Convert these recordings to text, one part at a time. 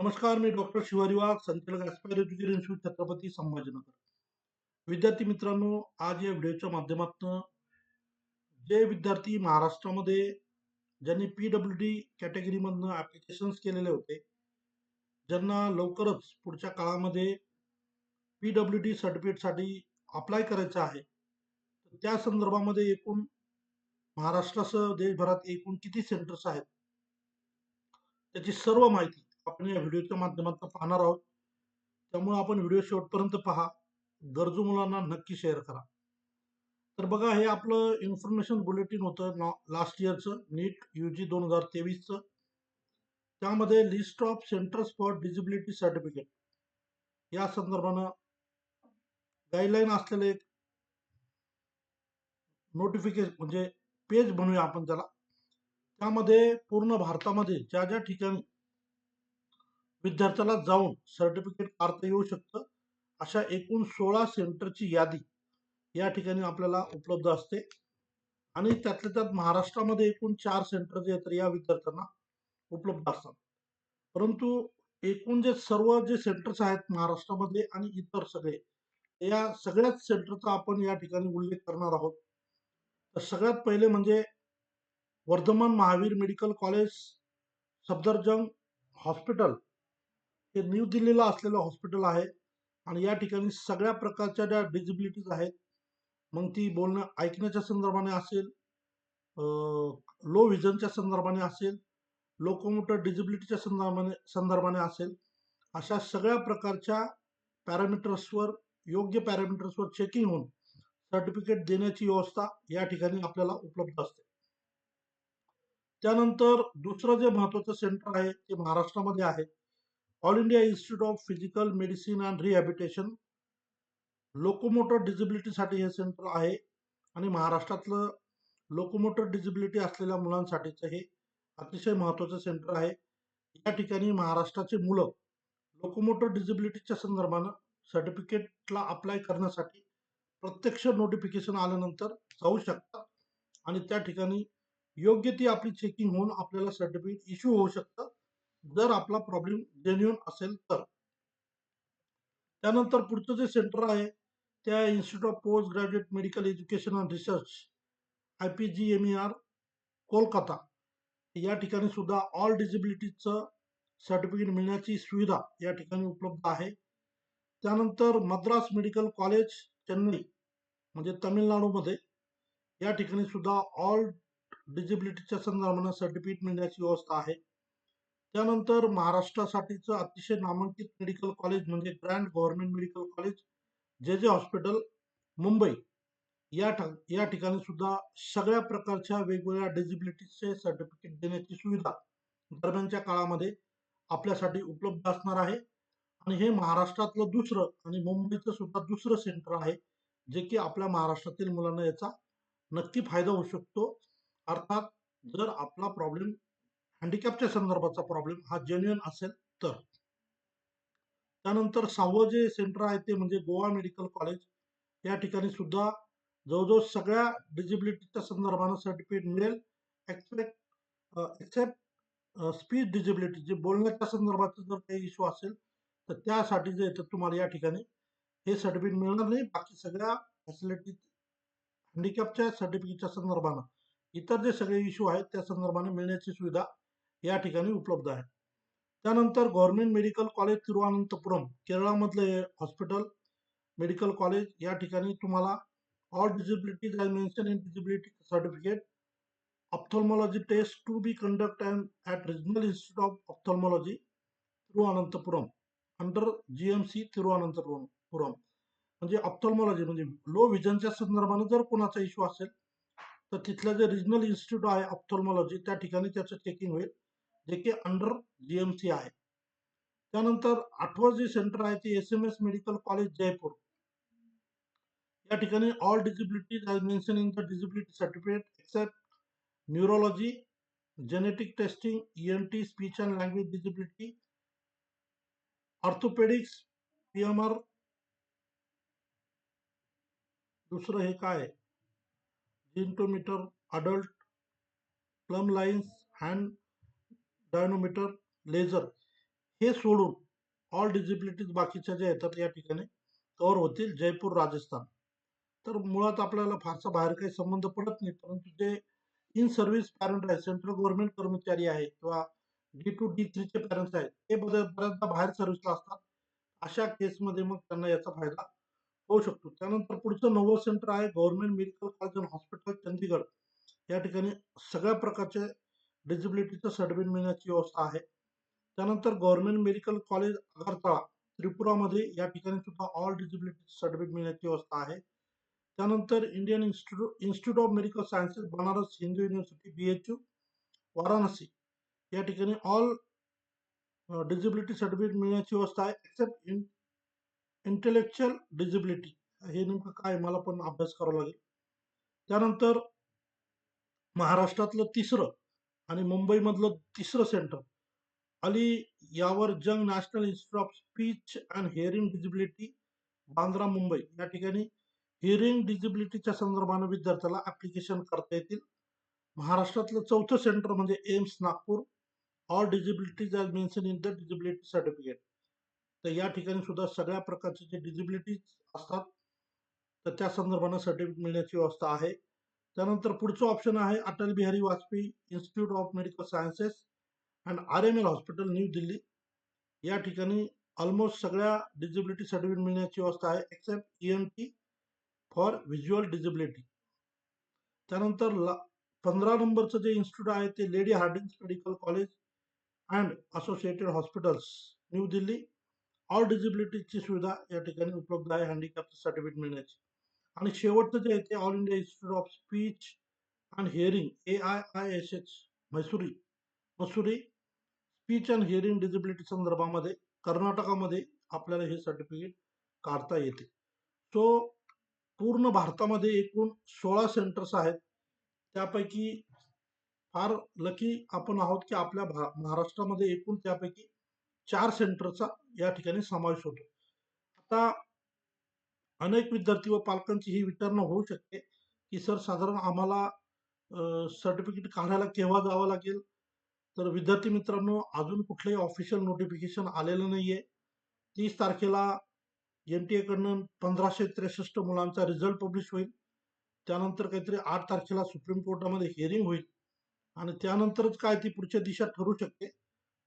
नमस्कार मी डॉक्टर शिवारी वाघ संचालक Aspire Education Institute Chhatrapati Sambhajinagar. विद्यार्थी मित्रांनो आज या व्हिडिओच्या माध्यमातून जे विद्यार्थी महाराष्ट्रामध्ये ज्यांनी पी डब्ल्यू डी कॅटेगरीमधनं ॲप्लिकेशन्स केलेले होते ज्यांना लवकरच पुढच्या काळामध्ये पी डब्ल्यू डी सर्टिफिकेटसाठी अप्लाय करायचं आहे त्या संदर्भामध्ये एकूण महाराष्ट्रासह देशभरात एकूण किती सेंटर्स आहेत? त्याची सर्व माहिती आपण या व्हिडिओच्या माध्यमातून पाहणार आहोत. त्यामुळे आपण व्हिडिओ शेवटपर्यंत पहा. गरजू मुलांना नक्की शेअर करा. तर बघा हे आपलं इन्फॉर्मेशन बुलेटिन होतं लास्ट इयरचं नीट यू जी दोन हजार तेवीसचं. त्यामध्ये list of centres for disability certificate या संदर्भानं गाईडलाईन असलेलं एक नोटिफिकेशन म्हणजे पेज म्हणूया आपण त्याला. त्यामध्ये पूर्ण भारतामध्ये ज्या ज्या ठिकाणी विद्यार्थ्याला जाऊन सर्टिफिकेट काढता येऊ शकतं. अशा एकूण सोळा सेंटरची यादी या ठिकाणी आपल्याला उपलब्ध असते. आणि त्यातल्या त्यात महाराष्ट्रामध्ये एकूण चार सेंटर जे तर या विद्यार्थ्यांना उपलब्ध असतात. परंतु एकूण जे सर्व जे सेंटर्स आहेत महाराष्ट्रामध्ये आणि इतर सगळे या सगळ्याच सेंटरचा आपण या ठिकाणी उल्लेख करणार आहोत. तर सगळ्यात पहिले म्हणजे Vardhaman Mahavir medical college Safdarjung hospital हे न्यू दिल्लीला असलेलं हॉस्पिटल आहे आणि या ठिकाणी सगळ्या प्रकारच्या ज्या डिजिबिलिटीज आहेत मग ती बोलणं ऐकण्याच्या संदर्भाने असेल लो व्हिजनच्या संदर्भाने असेल लोकोमोटर डिजिबिलिटीच्या संदर्भाने संदर्भाने असेल अशा सगळ्या प्रकारच्या पॅरामीटर्सवर योग्य पॅरामीटर्सवर चेकिंग होऊन सर्टिफिकेट देण्याची व्यवस्था या ठिकाणी आपल्याला उपलब्ध असते. त्यानंतर दुसरं जे महत्वाचं सेंटर आहे ते महाराष्ट्रामध्ये आहे. All India Institute of Physical Medicine and Rehabilitation locomotor डिजिबिलिटीसाठी हे सेंटर आहे. आणि महाराष्ट्रातलं लोकोमोटर डिजिबिलिटी असलेल्या मुलांसाठीचं हे अतिशय महत्त्वाचं सेंटर आहे. या ठिकाणी महाराष्ट्राची मुलं लोकोमोटर डिजिबिलिटीच्या संदर्भानं सर्टिफिकेटला अप्लाय करण्यासाठी प्रत्यक्ष नोटिफिकेशन आल्यानंतर जाऊ शकतात. आणि त्या ठिकाणी योग्य ती आपली चेकिंग होऊन आपल्याला सर्टिफिकेट इश्यू होऊ शकतं. जर आपला प्रॉब्लेम जेन्युन असेल तर. त्यानंतर पुढचं जे सेंटर आहे त्या Institute of Post Graduate Medical Education and Research I P G M E R Kolkata. या ठिकाणी सुद्धा ऑल डिजिबिलिटीचं सर्टिफिकेट मिळण्याची सुविधा या ठिकाणी उपलब्ध आहे. त्यानंतर मद्रास मेडिकल कॉलेज चेन्नई म्हणजे तमिळनाडूमध्ये या ठिकाणी सुद्धा ऑल डिजिबिलिटीच्या संदर्भानं सर्टिफिकेट मिळण्याची व्यवस्था आहे. त्यानंतर महाराष्ट्रासाठीचं अतिशय नामांकित मेडिकल कॉलेज म्हणजे Grant Government Medical College J J hospital Mumbai या या ठिकाणी सुद्धा सगळ्या प्रकारच्या वेगवेगळ्या डिजिबिलिटीचे सर्टिफिकेट देण्याची सुविधा दरम्यानच्या काळामध्ये आपल्यासाठी उपलब्ध असणार आहे. आणि हे महाराष्ट्रातलं दुसरं आणि मुंबईचं सुद्धा दुसरं सेंटर आहे जे की आपल्या महाराष्ट्रातील मुलांना याचा नक्की फायदा होऊ शकतो. अर्थात जर आपला प्रॉब्लेम हँडिकॅपच्या संदर्भाचा प्रॉब्लेम हा जेन्युअन असेल तर. त्यानंतर सहावं जे सेंटर आहे ते म्हणजे गोवा मेडिकल कॉलेज या ठिकाणी सुद्धा जवळजवळ सगळ्या डिजिबिलिटीच्या संदर्भानं सर्टिफिकेट मिळेल. एक्सेप्ट एक्सेप्ट स्पीच डिजिबिलिटी जे बोलण्याच्या संदर्भाचं जर काही इश्यू असेल तर त्यासाठी जे येतं तुम्हाला या ठिकाणी हे सर्टिफिकेट मिळणार नाही. बाकी सगळ्या फॅसिलिटी हँडिकॅपच्या सर्टिफिकेटच्या संदर्भानं इतर जे सगळे इश्यू आहेत त्या संदर्भाने मिळण्याची सुविधा या ठिकाणी उपलब्ध आहे. त्यानंतर गव्हर्नमेंट मेडिकल कॉलेज तिरुवनंतपुरम केरळामधले हॉस्पिटल मेडिकल कॉलेज या ठिकाणी तुम्हाला all disability I mention in disability certificate ophthalmology test to be conduct and at Regional Institute of Ophthalmology Thiruvananthapuram under G M C Thiruvananthapuram म्हणजे ऑप्थॉल्मॉलॉजी म्हणजे low व्हिजनच्या संदर्भाने जर कोणाचा issue असेल तर तिथलं जे रिजनल इन्स्टिट्यूट आहे ऑप्थॉल्मॉलॉजी त्या ठिकाणी त्याचं चेकिंग होईल. जे की अंडर जी एम सी आहे. त्यानंतर आठवं जे सेंटर आहे ते S M S Medical College Jaipur. All disability mention in the disability certificate except neurology genetic testing E N T speech and language disability orthopaedics P M R दुसरं हे काय जिंटोमीटर adult plumb lines hand dynamometer laser हे सोडून all डिजिबिलिटीज बाकीच्या ज्या येतात या ठिकाणी कव्हर होतील जयपूर राजस्थान. तर मुळात आपल्याला फारसा बाहेर काही संबंध पडत नाही परंतु जे इन सर्व्हिस पॅरेंट आहे सेंट्रल गव्हर्नमेंट कर्मचारी आहे किंवा डी टू डी थ्रीचे पॅरेंट्स आहेत ते बऱ्याचदा बाहेर सर्व्हिसला असतात. अशा केसमध्ये मग त्यांना याचा फायदा होऊ शकतो. त्यानंतर पुढचं नवं सेंटर आहे Government Medical College and Hospital Chandigarh. या ठिकाणी सगळ्या प्रकारचे डिजिबिलिटीचं सर्टिफिकेट मिळण्याची व्यवस्था आहे. त्यानंतर गव्हर्नमेंट मेडिकल कॉलेज अगरतळा त्रिपुरामध्ये या ठिकाणी सुद्धा ऑल डिजिबिलिटी सर्टिफिकेट मिळण्याची व्यवस्था आहे. त्यानंतर Indian Institute Institute of Medical Sciences Banaras Hindu University B H U Varanasi. या ठिकाणी ऑल डिजिबिलिटी सर्टिफिकेट मिळण्याची व्यवस्था आहे एक्सेप्ट इन इंटेलेक्च्युअल डिजिबिलिटी हे नेमकं काय मला पण अभ्यास करावा लागेल. त्यानंतर महाराष्ट्रातलं तिसरं आणि मुंबईमधलं तिसरं centre Ali Yavar Jung National Institute of Speech and Hearing disability Bandra Mumbai. या ठिकाणी हिअरिंग डिजिबिलिटीच्या संदर्भानं विद्यार्थ्याला ऍप्लिकेशन करता येतील. महाराष्ट्रातलं चौथं सेंटर म्हणजे AIIMS Nagpur. All disabilities are mention in the disability certificate तर या ठिकाणी सुद्धा सगळ्या प्रकारचे जे डिजिबिलिटीज असतात तर त्या संदर्भानं सर्टिफिकेट मिळण्याची व्यवस्था आहे. त्यानंतर पुढचं ऑप्शन आहे Atal Bihari Vajpayee institute of medical sciences and R M L hospital New Delhi या ठिकाणी ऑलमोस्ट सगळ्या डिजिबिलिटी सर्टिफिकेट मिळण्याची व्यवस्था आहे except E M T for visual disability त्यानंतर ला पंधरा नंबरचं जे इन्स्टिट्यूट आहे ते lady Hardinge's medical college and associated hospitals New Delhi all डिजिबिलिटीची सुविधा या ठिकाणी उपलब्ध आहे हँडिकॅप सर्टिफिकेट मिळण्याची. आणि शेवटचं जे आहे ते all India institute of speech and hearing A I I S H Mysuru Mysuru speech and hearing disability संदर्भामध्ये कर्नाटकामध्ये आपल्याला हे सर्टिफिकेट काढता येते. सो पूर्ण भारतामध्ये एकूण सोळा सेंटर्स आहेत. त्यापैकी फार लकी आपण आहोत की आपल्या भा महाराष्ट्रामध्ये एकूण त्यापैकी चार सेंटरचा या ठिकाणी समावेश होतो. आता अनेक विद्यार्थी व पालकांची ही विचारणा होऊ शकते. की सर साधारण आम्हाला सर्टिफिकेट काढायला केव्हा जावं लागेल? तर विद्यार्थी मित्रांनो अजून कुठलंही ऑफिशियल नोटिफिकेशन आलेलं नाहीये. तीस तारखेला एन टी एकडनं पंधराशे त्रेसष्ट मुलांचा रिझल्ट पब्लिश होईल. त्यानंतर काहीतरी आठ तारखेला सुप्रीम कोर्टामध्ये हिअरिंग होईल. आणि त्यानंतरच काय ती पुढच्या दिशा ठरू शकते?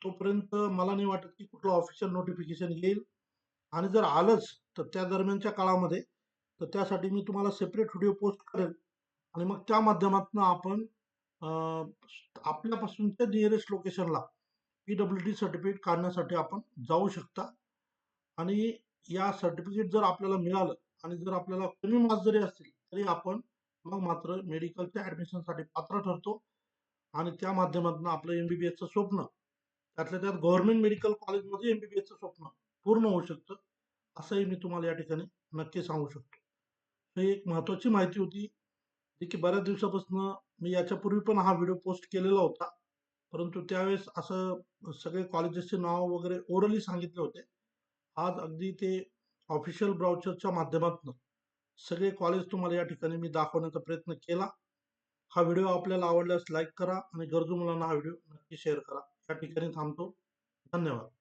तोपर्यंत मला नाही वाटत की कुठलं ऑफिशियल नोटिफिकेशन येईल. आणि जर आलंच तर त्या दरम्यानच्या काळामध्ये तर त्यासाठी मी तुम्हाला सेपरेट व्हिडिओ पोस्ट करेल. आणि मग त्या माध्यमातून आपण आपल्यापासूनच्या नियरेस्ट लोकेशनला पी डब्ल्यू डी सर्टिफिकेट काढण्यासाठी आपण जाऊ शकता. आणि या सर्टिफिकेट जर आपल्याला मिळालं आणि जर आपल्याला कमी मार्क्स जरी असतील तरी आपण मग मात्र मेडिकलच्या ॲडमिशनसाठी पात्र ठरतो. आणि त्या माध्यमातून आपलं एमबीबीएसचं स्वप्न त्यातल्या त्यात गव्हर्नमेंट मेडिकल कॉलेजमध्ये एमबीबीएसचं स्वप्न पूर्ण होऊ शकतं. असंही मी तुम्हाला या ठिकाणी नक्की सांगू शकतो. ही एक महत्वाची माहिती होती जी की बऱ्याच दिवसापासून मी याच्यापूर्वी पण हा व्हिडिओ पोस्ट केलेला होता. परंतु त्यावेळेस असं सगळे कॉलेजेसचे नाव वगैरे ओरली सांगितले होते. आज अगदी ते ऑफिशियल ब्राउचरच्या माध्यमातून सगळे कॉलेज तुम्हाला या ठिकाणी मी दाखवण्याचा प्रयत्न केला. हा व्हिडिओ आपल्याला आवडल्यास लाईक करा आणि गरजू मुलांना हा व्हिडिओ नक्की शेअर करा. या ठिकाणी थांबतो. धन्यवाद.